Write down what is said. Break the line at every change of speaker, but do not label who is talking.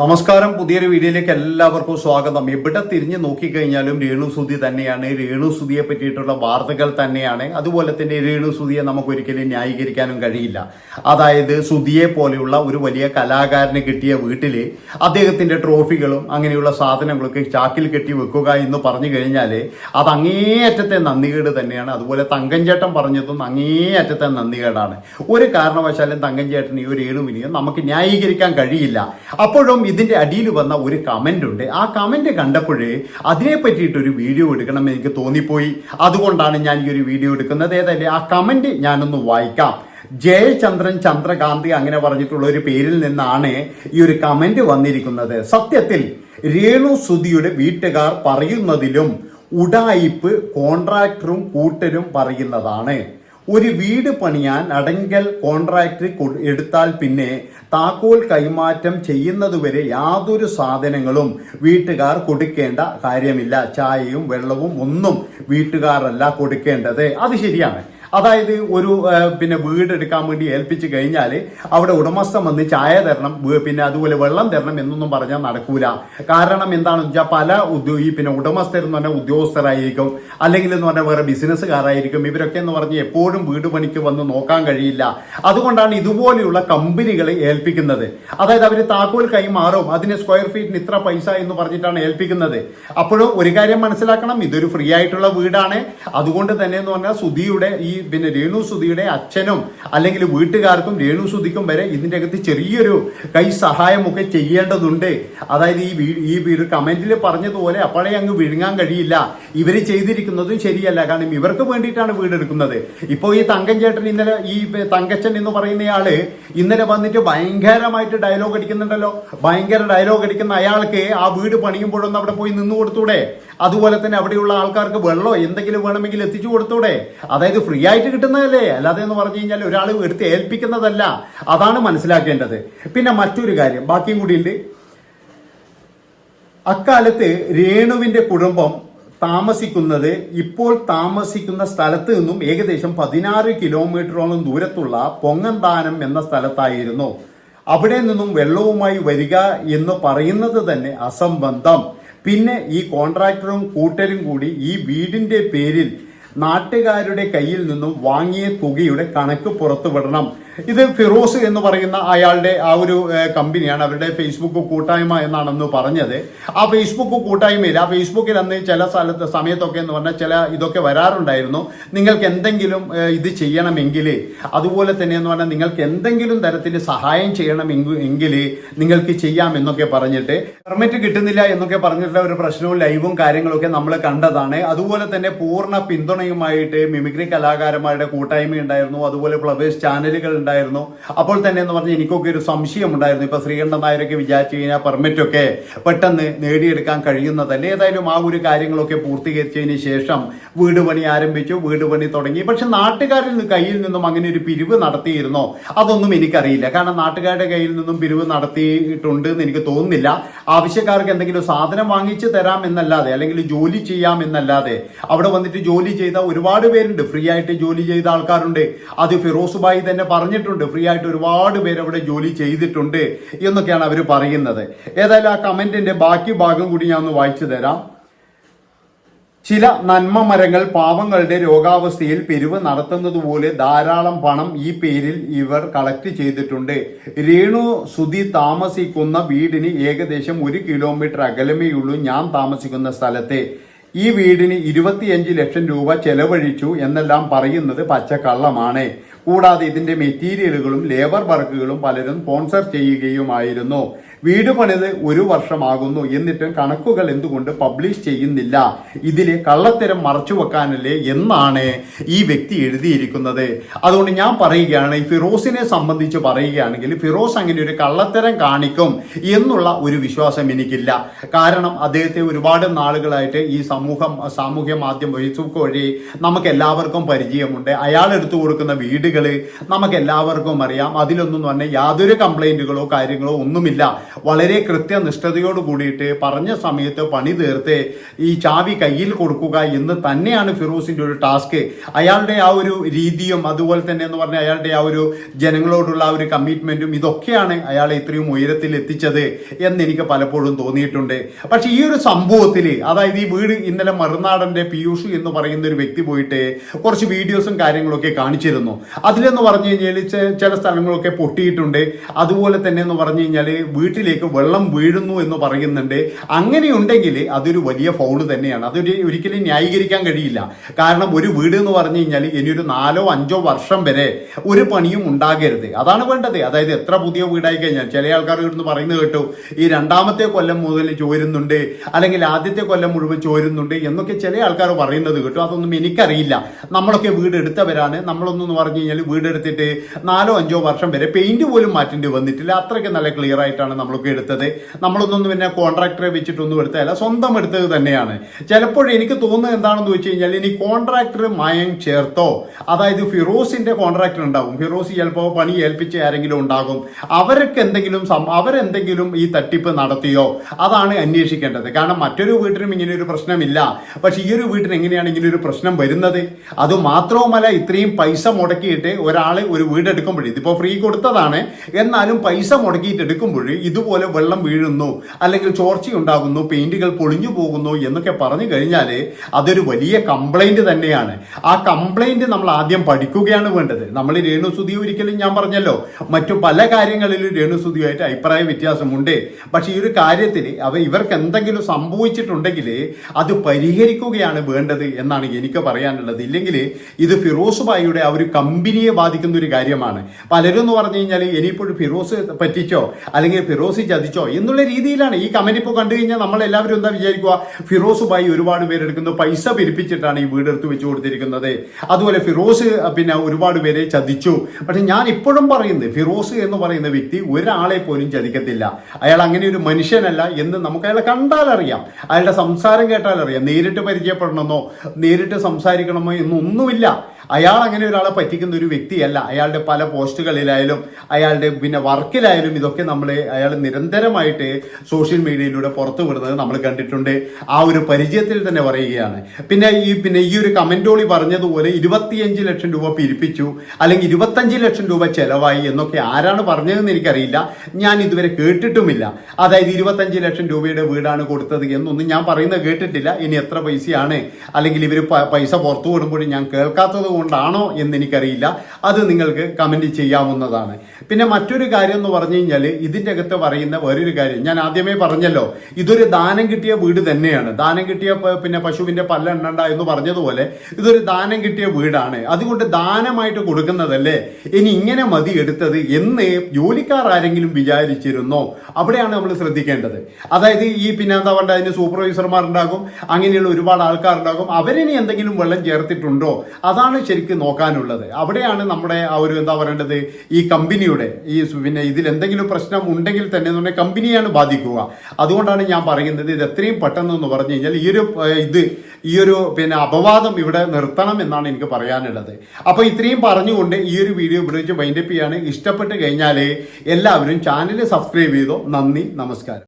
നമസ്കാരം. പുതിയൊരു വീഡിയോയിലേക്ക് എല്ലാവർക്കും സ്വാഗതം. എവിടെ തിരിഞ്ഞു നോക്കിക്കഴിഞ്ഞാലും രേണുസുതി തന്നെയാണ്. രേണുസുതിയെ പറ്റിയിട്ടുള്ള വാർത്തകൾ തന്നെയാണ്. അതുപോലെ തന്നെ രേണുസുതിയെ നമുക്ക് ഒരിക്കലും ന്യായീകരിക്കാനും കഴിയില്ല. അതായത് സുതിയെ പോലെയുള്ള ഒരു വലിയ കലാകാരന് കിട്ടിയ വീട്ടിൽ അദ്ദേഹത്തിന്റെ ട്രോഫികളും അങ്ങനെയുള്ള സാധനങ്ങളൊക്കെ ചാക്കിൽ കെട്ടി വെക്കുക എന്ന് പറഞ്ഞു കഴിഞ്ഞാൽ അത് അങ്ങേയറ്റത്തെ നന്ദികേട് തന്നെയാണ്. അതുപോലെ തങ്കഞ്ചേട്ടൻ പറഞ്ഞതും അങ്ങേയറ്റത്തെ നന്ദികേടാണ്. ഒരു കാരണവശാലും തങ്കഞ്ചേട്ടനെയോ രേണുവിനെയോ നമുക്ക് ന്യായീകരിക്കാൻ കഴിയില്ല. അപ്പോഴും ഇതിന്റെ അടിയിൽ വന്ന ഒരു കമന്റ് ഉണ്ട്. ആ കമന്റ് കണ്ടപ്പോഴേ അതിനെ പറ്റിയിട്ട് ഒരു വീഡിയോ എടുക്കണം എനിക്ക് തോന്നിപ്പോയി. അതുകൊണ്ടാണ് ഞാൻ ഈ ഒരു വീഡിയോ എടുക്കുന്നത്. ഏതായാലും ആ കമന്റ് ഞാനൊന്ന് വായിക്കാം. ജയചന്ദ്രൻ ചന്ദ്രകാന്തി അങ്ങനെ പറഞ്ഞിട്ടുള്ള ഒരു പേരിൽ നിന്നാണ് ഈ ഒരു കമന്റ് വന്നിരിക്കുന്നത്. സത്യത്തിൽ രേണു സുധിയുടെ വീട്ടുകാർ പറയുന്നതിലും ഉടായിപ്പ് കോൺട്രാക്ടറും കൂട്ടരും പറയുന്നതാണ്. ഒരു വീട് പണിയാൻ അടങ്കൽ കോൺട്രാക്ട് എടുത്താൽ പിന്നെ താക്കോൽ കൈമാറ്റം ചെയ്യുന്നതുവരെ യാതൊരു സാധനങ്ങളും വീട്ടുകാർ കൊടുക്കേണ്ട കാര്യമില്ല. ചായയും വെള്ളവും ഒന്നും വീട്ടുകാരല്ല കൊടുക്കേണ്ടത്. അത് ശരിയാണ്. അതായത് ഒരു പിന്നെ വീട് എടുക്കാൻ വേണ്ടി ഏൽപ്പിച്ചു കഴിഞ്ഞാൽ അവിടെ ഉടമസ്ഥൻ വന്ന് ചായ തരണം പിന്നെ അതുപോലെ വെള്ളം തരണം എന്നൊന്നും പറഞ്ഞാൽ നടക്കൂല. കാരണം എന്താണെന്ന് വെച്ചാൽ പല ഉദ്യോ ഈ പിന്നെ ഉടമസ്ഥർ എന്ന് പറഞ്ഞാൽ ഉദ്യോഗസ്ഥരായിരിക്കും അല്ലെങ്കിൽ എന്ന് പറഞ്ഞാൽ വേറെ ബിസിനസ്സുകാരായിരിക്കും. ഇവരൊക്കെ എന്ന് പറഞ്ഞ് എപ്പോഴും വീട് പണിക്ക് വന്ന് നോക്കാൻ കഴിയില്ല. അതുകൊണ്ടാണ് ഇതുപോലെയുള്ള കമ്പനികളെ ഏൽപ്പിക്കുന്നത്. അതായത് അവർ താക്കോൽ കൈമാറും അതിന് സ്ക്വയർ ഫീറ്റിന് ഇത്ര പൈസ എന്ന് പറഞ്ഞിട്ടാണ് ഏൽപ്പിക്കുന്നത്. അപ്പോഴും ഒരു കാര്യം മനസ്സിലാക്കണം ഇതൊരു ഫ്രീ ആയിട്ടുള്ള വീടാണ്. അതുകൊണ്ട് തന്നെ എന്ന് പറഞ്ഞാൽ സുധിയുടെ ഈ പിന്നെ രേണു സുധിയുടെ അച്ഛനും അല്ലെങ്കിൽ വീട്ടുകാർക്കും രേണു സുധിക്കും വരെ ഇതിന്റെ അകത്ത് ചെറിയൊരു കൈ സഹായമൊക്കെ ചെയ്യേണ്ടതുണ്ട്. അതായത് ഈ ഈ ഒരു കമന്റിൽ പറഞ്ഞതുപോലെ അപ്പോഴേ അങ്ങ് വിഴുങ്ങാൻ കഴിയില്ല. ഇവർ ചെയ്തിരിക്കുന്നതും ശരിയല്ല. കാരണം ഇവർക്ക് വേണ്ടിയിട്ടാണ് വീട് എടുക്കുന്നത്. ഇപ്പോൾ ഈ തങ്കൻ ചേട്ടൻ ഇന്നലെ ഈ തങ്കച്ചൻ എന്ന് പറയുന്നയാൾ ഇന്നലെ വന്നിട്ട് ഭയങ്കരമായിട്ട് ഡയലോഗ് അടിക്കുന്നുണ്ടല്ലോ. ഭയങ്കര ഡയലോഗ് അടിക്കുന്ന അയാൾക്ക് ആ വീട് പണിയുമ്പോഴൊന്നും അവിടെ പോയി നിന്ന് കൊടുത്തൂടെ? അതുപോലെ തന്നെ അവിടെയുള്ള ആൾക്കാർക്ക് വെള്ളോ എന്തെങ്കിലും വേണമെങ്കിൽ എത്തിച്ചു കൊടുത്തൂടെ? അതായത് ഫ്രീ ആയിട്ട് കിട്ടുന്നതല്ലേ? അല്ലാതെ എന്ന് പറഞ്ഞു കഴിഞ്ഞാൽ ഒരാൾ എടുത്ത് ഏൽപ്പിക്കുന്നതല്ല. അതാണ് മനസ്സിലാക്കേണ്ടത്. പിന്നെ മറ്റൊരു കാര്യം ബാക്കിയും കൂടിയുണ്ട് അക്കാലത്ത് രേണുവിന്റെ കുടുംബം താമസിക്കുന്നത് ഇപ്പോൾ താമസിക്കുന്ന സ്ഥലത്ത് നിന്നും ഏകദേശം പതിനാറ് കിലോമീറ്ററോളം ദൂരത്തുള്ള പൊങ്ങന്താനം എന്ന സ്ഥലത്തായിരുന്നു. അവിടെ നിന്നും വെള്ളവുമായി വരിക എന്ന് പറയുന്നത് തന്നെ അസംബന്ധം. പിന്നെ ഈ കോൺട്രാക്ടറും കൂട്ടരും കൂടി ഈ വീടിന്റെ പേരിൽ നാട്ടുകാരുടെ കയ്യിൽ നിന്നും വാങ്ങിയ തുകയുടെ കണക്ക് പുറത്തുവിടണം. ഇത് ഫിറോസ് എന്ന് പറയുന്ന അയാളുടെ ആ ഒരു കമ്പനിയാണ്. അവരുടെ ഫേസ്ബുക്ക് കൂട്ടായ്മ എന്നാണെന്ന് പറഞ്ഞത്. ആ ഫേസ്ബുക്ക് കൂട്ടായ്മയിൽ ആ ഫേസ്ബുക്കിൽ അന്ന് ചില സ്ഥലത്ത് സമയത്തൊക്കെ എന്ന് പറഞ്ഞാൽ ചില ഇതൊക്കെ വരാറുണ്ടായിരുന്നു. നിങ്ങൾക്ക് എന്തെങ്കിലും ഇത് ചെയ്യണമെങ്കിൽ അതുപോലെ തന്നെ എന്ന് പറഞ്ഞാൽ നിങ്ങൾക്ക് എന്തെങ്കിലും തരത്തിൽ സഹായം ചെയ്യണമെങ്കിൽ നിങ്ങൾക്ക് ചെയ്യാം എന്നൊക്കെ പറഞ്ഞിട്ട് പെർമിറ്റ് കിട്ടുന്നില്ല എന്നൊക്കെ പറഞ്ഞിട്ടുള്ള ഒരു പ്രശ്നവും ലൈവും കാര്യങ്ങളൊക്കെ നമ്മൾ കണ്ടതാണ്. അതുപോലെ തന്നെ പൂർണ പിന്തുണയുമായിട്ട് മിമിക്രി കലാകാരന്മാരുടെ കൂട്ടായ്മ ഉണ്ടായിരുന്നു. അതുപോലെ ഫ്ലവേഴ്സ് ചാനലുകൾ ഉണ്ടായിരുന്നു. അപ്പോൾ തന്നെ എന്ന് പറഞ്ഞാൽ എനിക്കൊക്കെ ഒരു സംശയം ഉണ്ടായിരുന്നു. ഇപ്പൊ ശ്രീകണ്ഠൻ നായരൊക്കെ വിചാരിച്ചു കഴിഞ്ഞാൽ പെർമിറ്റൊക്കെ പെട്ടെന്ന് നേടിയെടുക്കാൻ കഴിയുന്നതല്ലേ? ഏതായാലും ആ ഒരു കാര്യങ്ങളൊക്കെ പൂർത്തീകരിച്ചതിന് ശേഷം വീട് പണി ആരംഭിച്ചു. വീട് പണി തുടങ്ങി. പക്ഷെ നാട്ടുകാരിൽ നിന്ന് കയ്യിൽ നിന്നും അങ്ങനെ ഒരു പിരിവ് നടത്തിയിരുന്നോ? അതൊന്നും എനിക്കറിയില്ല. കാരണം നാട്ടുകാരുടെ കയ്യിൽ നിന്നും പിരിവ് നടത്തിയിട്ടുണ്ട് എന്ന് എനിക്ക് തോന്നുന്നില്ല. ആവശ്യക്കാർക്ക് എന്തെങ്കിലും സാധനം വാങ്ങിച്ചു തരാം എന്നല്ലാതെ അല്ലെങ്കിൽ ജോലി ചെയ്യാം എന്നല്ലാതെ അവിടെ വന്നിട്ട് ജോലി ചെയ്ത ഒരുപാട് പേരുണ്ട്. ഫ്രീ ആയിട്ട് ജോലി ചെയ്ത ആൾക്കാരുണ്ട്. അത് ഫിറോസ് ബായി തന്നെ പറഞ്ഞിട്ടുണ്ട്. ഫ്രീ ആയിട്ട് ഒരുപാട് പേര് അവിടെ ജോലി ചെയ്തിട്ടുണ്ട് എന്നൊക്കെയാണ് അവർ പറയുന്നത്. ഏതായാലും ആ കമന്റിന്റെ ബാക്കി ഭാഗം കൂടി ഞാൻ ഒന്ന് വായിച്ചു തരാം. ചില നന്മ മരങ്ങൾ പാവങ്ങളുടെ രോഗാവസ്ഥയിൽ പിരിവ് നടത്തുന്നതുപോലെ ധാരാളം പണം ഈ പേരിൽ ഇവർ കളക്ട് ചെയ്തിട്ടുണ്ട്. രേണു സുധി താമസിക്കുന്ന വീടിന് ഏകദേശം ഒരു കിലോമീറ്റർ അകലമേയുള്ളൂ ഞാൻ താമസിക്കുന്ന സ്ഥലത്തെ. ഈ വീടിന് ഇരുപത്തിയഞ്ച് ലക്ഷം രൂപ ചെലവഴിച്ചു എന്നെല്ലാം പറയുന്നത് പച്ചക്കള്ളമാണ്. കൂടാതെ ഇതിന്റെ മെറ്റീരിയലുകളും ലേബർ വർക്കുകളും പലരും സ്പോൺസർ ചെയ്യുകയുമായിരുന്നു. വീട് പണിത് ഒരു വർഷമാകുന്നു. എന്നിട്ടും കണക്കുകൾ എന്തുകൊണ്ട് പബ്ലിഷ് ചെയ്യുന്നില്ല. ഇതിലെ കള്ളത്തരം മറച്ചു വെക്കാനല്ലേ എന്നാണ് ഈ വ്യക്തി എഴുതിയിരിക്കുന്നത്. അതുകൊണ്ട് ഞാൻ പറയുകയാണ് ഫിറോസിനെ സംബന്ധിച്ച് പറയുകയാണെങ്കിൽ ഫിറോസ് അങ്ങനെ ഒരു കള്ളത്തരം കാണിക്കും എന്നുള്ള ഒരു വിശ്വാസം എനിക്കില്ല. കാരണം അദ്ദേഹത്തെ ഒരുപാട് നാളുകളായിട്ട് ഈ സമൂഹം സാമൂഹ്യ മാധ്യമം ഫേസ്ബുക്ക് വഴി നമുക്ക് എല്ലാവർക്കും പരിചയമുണ്ട്. അയാൾ എടുത്തു കൊടുക്കുന്ന വീടുകൾ നമുക്ക് എല്ലാവർക്കും അറിയാം. അതിലൊന്നും തന്നെ യാതൊരു കംപ്ലൈന്റുകളോ കാര്യങ്ങളോ ഒന്നുമില്ല. വളരെ കൃത്യനിഷ്ഠതയോട് കൂടിയിട്ട് പറഞ്ഞ സമയത്ത് പണി തീർത്ത് ഈ ചാവി കയ്യിൽ കൊടുക്കുക എന്ന് തന്നെയാണ് ഫിറോസിന്റെ ഒരു ടാസ്ക്. അയാളുടെ ആ ഒരു രീതിയും അതുപോലെ തന്നെ എന്ന് പറഞ്ഞാൽ അയാളുടെ ആ ഒരു ജനങ്ങളോടുള്ള ആ ഒരു കമ്മിറ്റ്മെന്റും ഇതൊക്കെയാണ് അയാളെ ഇത്രയും ഉയരത്തിൽ എത്തിച്ചത് എന്ന് എനിക്ക് പലപ്പോഴും തോന്നിയിട്ടുണ്ട്. പക്ഷെ ഈ ഒരു സംഭവത്തിൽ അതായത് ഈ വീട് ഇന്നലെ മറുനാടന്റെ പീയൂഷ് എന്ന് പറയുന്ന ഒരു വ്യക്തി പോയിട്ട് കുറച്ച് വീഡിയോസും കാര്യങ്ങളൊക്കെ കാണിച്ചിരുന്നു. അതിലെന്ന് പറഞ്ഞു കഴിഞ്ഞാൽ ചില സ്ഥലങ്ങളൊക്കെ പൊട്ടിയിട്ടുണ്ട്. അതുപോലെ തന്നെ എന്ന് പറഞ്ഞു കഴിഞ്ഞാൽ വീട്ടിലേക്ക് വെള്ളം വീഴുന്നു എന്ന് പറയുന്നുണ്ട്. അങ്ങനെയുണ്ടെങ്കിൽ അതൊരു വലിയ ഫൗൾ തന്നെയാണ്. അതൊരു ഒരിക്കലും ന്യായീകരിക്കാൻ കഴിയില്ല. കാരണം ഒരു വീട് എന്ന് പറഞ്ഞു കഴിഞ്ഞാൽ ഇനിയൊരു നാലോ അഞ്ചോ വർഷം വരെ ഒരു പണിയും ഉണ്ടാകരുത്. അതാണ് വേണ്ടത്. അതായത് എത്ര പുതിയ വീടായി കഴിഞ്ഞാൽ ചില ആൾക്കാർ ഇവിടുന്ന് പറയുന്നത് കേട്ടു ഈ രണ്ടാമത്തെ കൊല്ലം മുതൽ ചോരുന്നുണ്ട് അല്ലെങ്കിൽ ആദ്യത്തെ കൊല്ലം മുഴുവൻ ചോരുന്നുണ്ട് എന്നൊക്കെ ചില ആൾക്കാർ പറയുന്നത് കേട്ടു. അതൊന്നും എനിക്കറിയില്ല. നമ്മളൊക്കെ വീട് എടുത്തവരാണ്. നമ്മളൊന്നും പറഞ്ഞു കഴിഞ്ഞാൽ വീടെടുത്തിട്ട് നാലോ അഞ്ചോ വർഷം വരെ പെയിന്റ് പോലും മാറ്റേണ്ടി വന്നിട്ടില്ല. അത്രയ്ക്ക് നല്ല ക്ലിയർ ആയിട്ടാണ് നമ്മളൊക്കെ എടുത്തത്. നമ്മളൊന്നും പിന്നെ കോൺട്രാക്ടറെ വെച്ചിട്ടൊന്നും എടുത്തതല്ല സ്വന്തം എടുത്തത് തന്നെയാണ്. ചിലപ്പോൾ എനിക്ക് തോന്നുന്നത് എന്താണെന്ന് വെച്ച് കഴിഞ്ഞാൽ ഇനി കോൺട്രാക്ടർ മയം ചേർത്തോ അതായത് ഫിറോസിന്റെ കോൺട്രാക്ടർ ഉണ്ടാകും ഫിറോസ് ചിലപ്പോൾ പണി ഏൽപ്പിച്ച് ആരെങ്കിലും ഉണ്ടാകും. അവർക്ക് എന്തെങ്കിലും അവരെന്തെങ്കിലും ഈ തട്ടിപ്പ് നടത്തിയോ അതാണ് അന്വേഷിക്കേണ്ടത്. കാരണം മറ്റൊരു വീട്ടിനും ഇങ്ങനെ ഒരു പ്രശ്നമില്ല. പക്ഷെ ഈ ഒരു വീട്ടിന് എങ്ങനെയാണ് ഇങ്ങനെ ഒരു പ്രശ്നം വരുന്നത്? അത് മാത്രവുമല്ല ഇത്രയും പൈസ മുടക്കിയിട്ട് ഒരാൾ ഒരു വീട് എടുക്കുമ്പോഴേ ഇതിപ്പോ ഫ്രീ കൊടുത്തതാണ്. എന്നാലും പൈസ മുടക്കിയിട്ട് എടുക്കുമ്പോൾ ഇതുപോലെ വെള്ളം വീഴുന്നു അല്ലെങ്കിൽ ചോർച്ചയുണ്ടാകുന്നു പെയിന്റുകൾ പൊളിഞ്ഞു പോകുന്നു എന്നൊക്കെ പറഞ്ഞു കഴിഞ്ഞാൽ അതൊരു വലിയ കംപ്ലൈന്റ് തന്നെയാണ്. ആ കംപ്ലൈന്റ് നമ്മൾ ആദ്യം പഠിക്കുകയാണ് വേണ്ടത്. നമ്മൾ രേണുസുതി ഒരിക്കലും ഞാൻ പറഞ്ഞല്ലോ മറ്റു പല കാര്യങ്ങളിലും രേണുസുതിയുമായിട്ട് അഭിപ്രായ വ്യത്യാസമുണ്ട്. പക്ഷേ ഈ ഒരു കാര്യത്തിൽ അവ ഇവർക്ക് എന്തെങ്കിലും സംഭവിച്ചിട്ടുണ്ടെങ്കിൽ അത് പരിഹരിക്കുകയാണ് വേണ്ടത് എന്നാണ് എനിക്ക് പറയാനുള്ളത്. ഇല്ലെങ്കിൽ ഇത് ഫിറോസ് ബായിയുടെ ആ ഒരു കമ്പനിയെ ബാധിക്കുന്ന ഒരു കാര്യമാണ്. പലരും എന്ന് പറഞ്ഞു കഴിഞ്ഞാൽ ഇനിയിപ്പോഴും ഫിറോസ് പറ്റിച്ചോ? അല്ലെങ്കിൽ ഫിറോസ് ചതിച്ചോ എന്നുള്ള രീതിയിലാണ് ഈ കമന്റ് ഇപ്പോൾ കണ്ടു കഴിഞ്ഞാൽ നമ്മൾ എല്ലാവരും എന്താ വിചാരിക്കുക? ഫിറോസ് ബായി ഒരുപാട് പേരെടുക്കുന്നു പൈസ പിരിപ്പിച്ചിട്ടാണ് ഈ വീടെടുത്ത് വെച്ച് കൊടുത്തിരിക്കുന്നത്. അതുപോലെ ഫിറോസ് പിന്നെ ഒരുപാട് പേരെ ചതിച്ചു. പക്ഷെ ഞാൻ ഇപ്പോഴും പറയുന്നത് ഫിറോസ് എന്ന് പറയുന്ന വ്യക്തി ഒരാളെ പോലും ചതിക്കത്തില്ല. അയാൾ അങ്ങനെ ഒരു മനുഷ്യനല്ല എന്ന് നമുക്ക് അയാളെ കണ്ടാൽ അറിയാം. അയാളുടെ സംസാരം കേട്ടാൽ അറിയാം. നേരിട്ട് പരിചയപ്പെടണമെന്നോ നേരിട്ട് സംസാരിക്കണമോ എന്നൊന്നുമില്ല. അയാൾ അങ്ങനെ ഒരാളെ പറ്റിക്കുന്ന ഒരു വ്യക്തിയല്ല. അയാളുടെ പല പോസ്റ്റുകളിലായാലും അയാളുടെ പിന്നെ വർക്കിലായാലും ഇതൊക്കെ നമ്മൾ അയാൾ നിരന്തരമായിട്ട് സോഷ്യൽ മീഡിയയിലൂടെ പുറത്തു വിടുന്നത് നമ്മൾ കണ്ടിട്ടുണ്ട്. ആ ഒരു പരിചയത്തിൽ തന്നെ പറയുകയാണ്. പിന്നെ ഈ പിന്നെ ഈ ഒരു കമന്റോളി പറഞ്ഞതുപോലെ ഇരുപത്തിയഞ്ച് ലക്ഷം രൂപ പിരിപ്പിച്ചു അല്ലെങ്കിൽ ഇരുപത്തഞ്ച് ലക്ഷം രൂപ ചെലവായി എന്നൊക്കെ ആരാണ് പറഞ്ഞതെന്ന് എനിക്കറിയില്ല. ഞാൻ ഇതുവരെ കേട്ടിട്ടുമില്ല. അതായത് ഇരുപത്തഞ്ച് ലക്ഷം രൂപയുടെ വീടാണ് കൊടുത്തത് എന്നൊന്നും ഞാൻ പറയുന്നത് കേട്ടിട്ടില്ല. ഇനി എത്ര പൈസയാണ്? അല്ലെങ്കിൽ ഇവർ പൈസ പുറത്തു വിടുമ്പോഴും ഞാൻ കേൾക്കാത്തത് കൊണ്ടാണോ എന്ന് എനിക്കറിയില്ല അത് നിങ്ങൾക്ക് കമന്റ് ചെയ്യാവുന്നതാണ്. പിന്നെ മറ്റൊരു കാര്യം എന്ന് പറഞ്ഞു കഴിഞ്ഞാൽ ഇതിന്റെ അകത്ത് പറയുന്ന വേറൊരു കാര്യം. ഞാൻ ആദ്യമേ പറഞ്ഞല്ലോ ഇതൊരു ദാനം കിട്ടിയ വീട് തന്നെയാണ്. ദാനം കിട്ടിയ പിന്നെ പശുവിന്റെ പല്ലെണ്ണണ്ട എന്ന് പറഞ്ഞതുപോലെ ഇതൊരു ദാനം കിട്ടിയ വീടാണ്. അതുകൊണ്ട് ദാനമായിട്ട് കൊടുക്കുന്നതല്ലേ? ഇനി ഇങ്ങനെ മതി എടുത്തത് എന്ന് ജോലിക്കാർ ആരെങ്കിലും വിചാരിച്ചിരുന്നോ? അവിടെയാണ് നമ്മൾ ശ്രദ്ധിക്കേണ്ടത്. അതായത് ഈ പിന്നെ എന്താ പറയുക അതിന് സൂപ്പർവൈസർമാർ ഉണ്ടാകും അങ്ങനെയുള്ള ഒരുപാട് ആൾക്കാരുണ്ടാകും. അവരിനി എന്തെങ്കിലും വെള്ളം ചേർത്തിട്ടുണ്ടോ? അതാണ് ശരിക്കും നോക്കാനുള്ളത്. അവിടെയാണ് നമ്മുടെ ആ ഒരു എന്താ പറയേണ്ടത്? ഈ കമ്പനിയുടെ ഈ പിന്നെ ഇതിൽ എന്തെങ്കിലും പ്രശ്നം ഉണ്ടെങ്കിൽ തന്നെ എന്ന് പറഞ്ഞാൽ കമ്പനിയാണ് ബാധിക്കുക. അതുകൊണ്ടാണ് ഞാൻ പറയുന്നത് ഇത് എത്രയും പെട്ടെന്ന് എന്ന് പറഞ്ഞു കഴിഞ്ഞാൽ ഈ ഒരു ഇത് ഈ ഒരു പിന്നെ അപവാദം ഇവിടെ നിർത്തണം എന്നാണ് എനിക്ക് പറയാനുള്ളത്. അപ്പോൾ ഇത്രയും പറഞ്ഞുകൊണ്ട് ഈ ഒരു വീഡിയോ ഉപയോഗിച്ച് വൈൻഡപ്പ് ചെയ്യാണ്. ഇഷ്ടപ്പെട്ട് കഴിഞ്ഞാൽ എല്ലാവരും ചാനൽ സബ്സ്ക്രൈബ് ചെയ്തോ. നന്ദി നമസ്കാരം.